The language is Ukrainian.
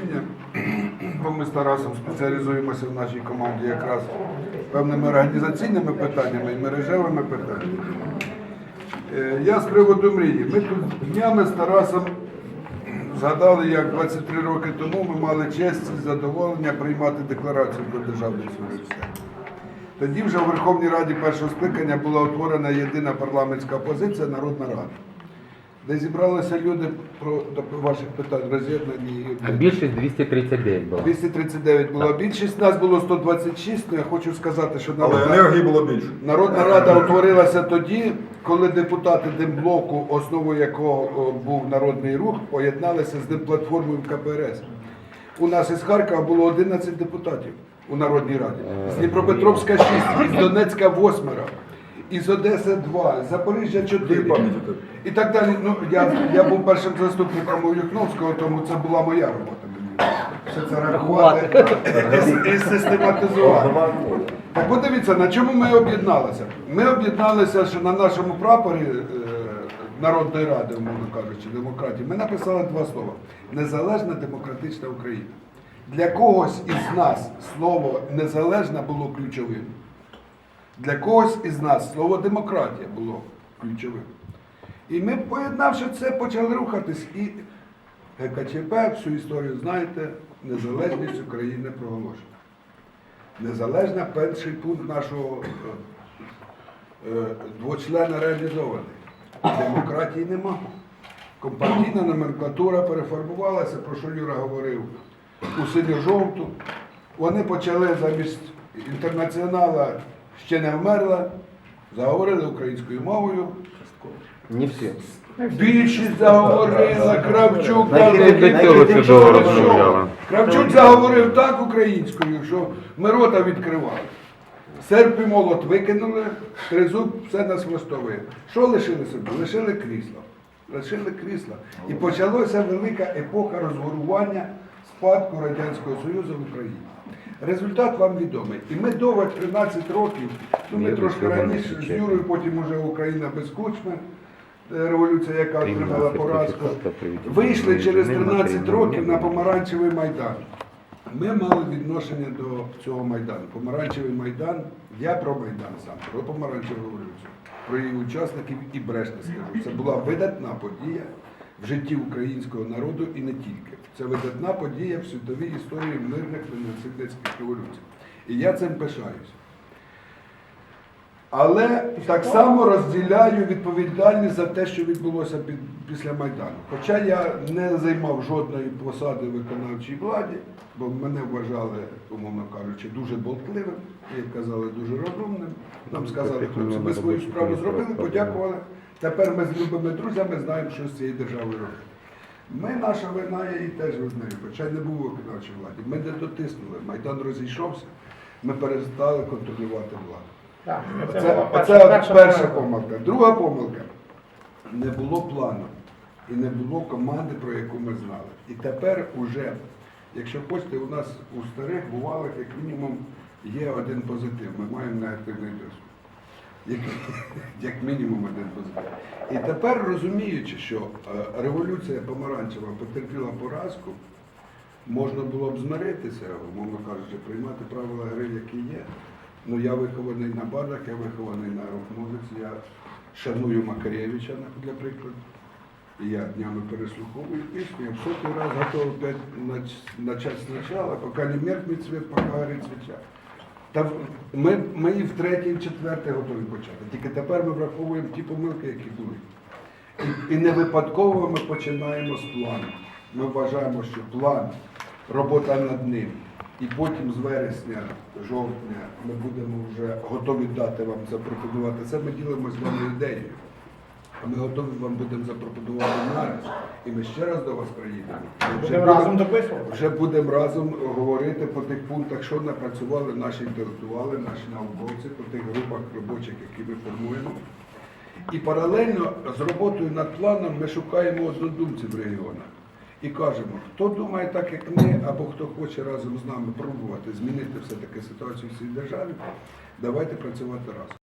розуміння, бо ми з Тарасом спеціалізуємося в нашій команді якраз певними організаційними питаннями і мережевими питаннями. Е, Я з приводу мрії. Ми тут днями з Тарасом згадали, як 23 роки тому ми мали честь і задоволення приймати декларацію про державний суверенітет. Тоді вже у Верховній Раді першого скликання була утворена єдина парламентська опозиція Народна Рада, де зібралися люди про до ваших питань роз'єднані. А більшість 239 було. 239 була більшість, нас було 126, але я хочу сказати, що Але Народна, енергії було більше. Народна Рада утворилася тоді, коли депутати Демблоку, основою якого о, був Народний Рух, поєдналися з Демплатформою КПРС. У нас із Харкова було 11 депутатів у Народній Раді. З Дніпропетровська 6, з Донецька 8, із Одеси 2, з Запоріжжя 4. Дай пам'яті тобі. І так далі. Ну, я, я був першим заступником у Юхновського, тому це була моя робота. Все це рахувати і, і систематизувати. Так подивіться, на чому ми об'єдналися. Ми об'єдналися, що на нашому прапорі е, Народної Ради, умовно кажучи, демократії, ми написали два слова. Незалежна демократична Україна. Для когось із нас слово незалежна було ключовим. Для когось із нас слово демократія було ключовим. І ми, поєднавши це, почали рухатись. І ГКЧП, всю історію знаєте, незалежність України проголошена. Незалежна перший пункт нашого е, двочлена реалізований. Демократії нема. Компартійна номенклатура переформувалася, про що Юра говорив, у синьо-жовту. Вони почали замість інтернаціонала ще не вмерла, заговорили українською мовою. Не всі. Більшість заговорила, Кравчук розмовляла. Кравчук заговорив так українською, що ми рота відкривали. Серп і молот викинули, тризуб все нас влаштовує. Що лишили собі? Лишили крісло. Лишили крісла. І почалася велика епоха розгорування спадку Радянського Союзу в Україні. Результат вам відомий. І ми довго 13 років, ну ми трошки раніше з. Юрою, потім уже Україна без кучми, е, революція, яка отримала поразку. Вийшли через 13 років на помаранчевий майдан. Ми мали відношення до цього майдану. Помаранчевий майдан, я про майдан сам, про помаранчеву революцію, про її учасників і бреште скажу. Це була видатна подія в житті українського народу і не тільки. Це видатна подія в світовій історії мирних ненасильницьких революцій. І я цим пишаюся. Але так само розділяю відповідальність за те, що відбулося під, після Майдану. Хоча я не займав жодної посади в виконавчій владі, бо мене вважали, умовно кажучи, дуже болтливим, як казали, дуже розумним. Нам сказали, хлопці, ми свою справу зробили, подякували. Тепер ми з любими друзями знаємо, що з цією державою робити. Ми, наша вина, я її теж визнаю, хоча не був у виконавчій владі. Ми не дотиснули, Майдан розійшовся, ми перестали контролювати владу. Так, Це, от перша помилка. помилка. Друга помилка. Не було плану і не було команди, про яку ми знали. І тепер уже, якщо хочете, у нас у старих бувалих, як мінімум, є один позитив. Ми маємо негативний досвід. Як, як мінімум один позитив. І тепер розуміючи, що е, революція помаранчева потерпіла поразку, можна було б змиритися, умовно кажучи, приймати правила гри, які є. Ну, я вихований на бардах, я вихований на рок-музиці, я шаную Макаревича, для прикладу. Я днями переслуховую пісню, я в сотий раз готовий опять нач- начать спочатку, поки не меркнет світ, поки горить свіча. Та ми, ми і в третій, і в четвертий готові почати. Тільки тепер ми враховуємо ті помилки, які були. І, і не випадково ми починаємо з плану. Ми вважаємо, що план, робота над ним. І потім з вересня, жовтня ми будемо вже готові дати вам запропонувати. Це ми ділимося з вами ідеєю. А ми готові вам будемо запропонувати нараз. І ми ще раз до вас приїдемо. Вже Будемо разом дописувати. вже будемо разом говорити по тих пунктах, що напрацювали наші інтелектуали, наші науковці, по тих групах робочих, які ми формуємо. І паралельно з роботою над планом ми шукаємо однодумців в регіонах. І кажемо, хто думає так, як ми, або хто хоче разом з нами пробувати змінити все-таки ситуацію в цій державі, давайте працювати разом.